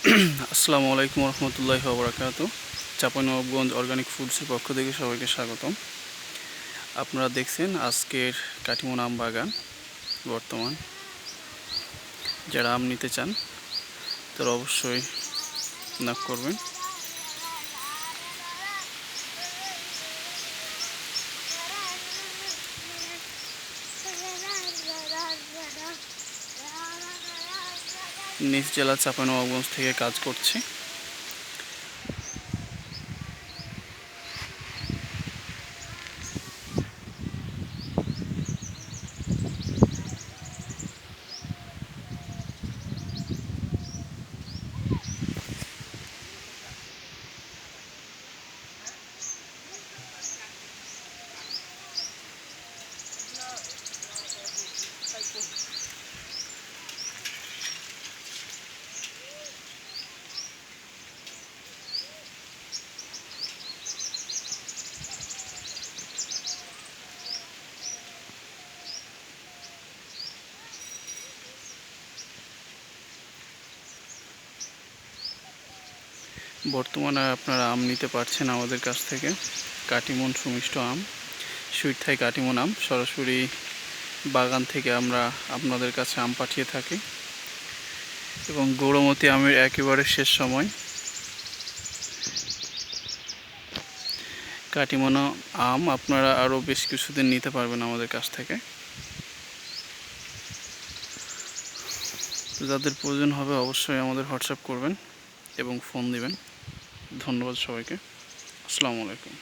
আসসালামু আলাইকুম রহমতুল্লাহ বরাকাত চাপানবাবগঞ্জ অর্গানিক ফুডসের পক্ষ থেকে সবাইকে স্বাগতম। আপনারা দেখছেন আজকের কাটিমন আম বাগান বর্তমান। যারা আম নিতে চান, তারা অবশ্যই নাক করবেন। নিজ জেলা চাপানবাবগঞ্জ থেকে কাজ করছি। বর্তমানে আপনারা আম নিতে পারছেন আমাদের কাছ থেকে। কাটিমন সুমিষ্ট আম, সুইট থাই কাটিমন আম। সরাসরি বাগান থেকে আমরা আপনাদের কাছে আম পাঠিয়ে থাকি। এবং গৌরমতি আমের একেবারে শেষ সময়। কাটিমনা আম আপনারা আরও বেশ কিছুদিন নিতে পারবেন আমাদের কাছ থেকে। যাদের প্রয়োজন হবে অবশ্যই আমাদের হোয়াটসঅ্যাপ করবেন। এবং ফোন দিবেন। ধন্যবাদ সবাইকে। আসসালামু আলাইকুম।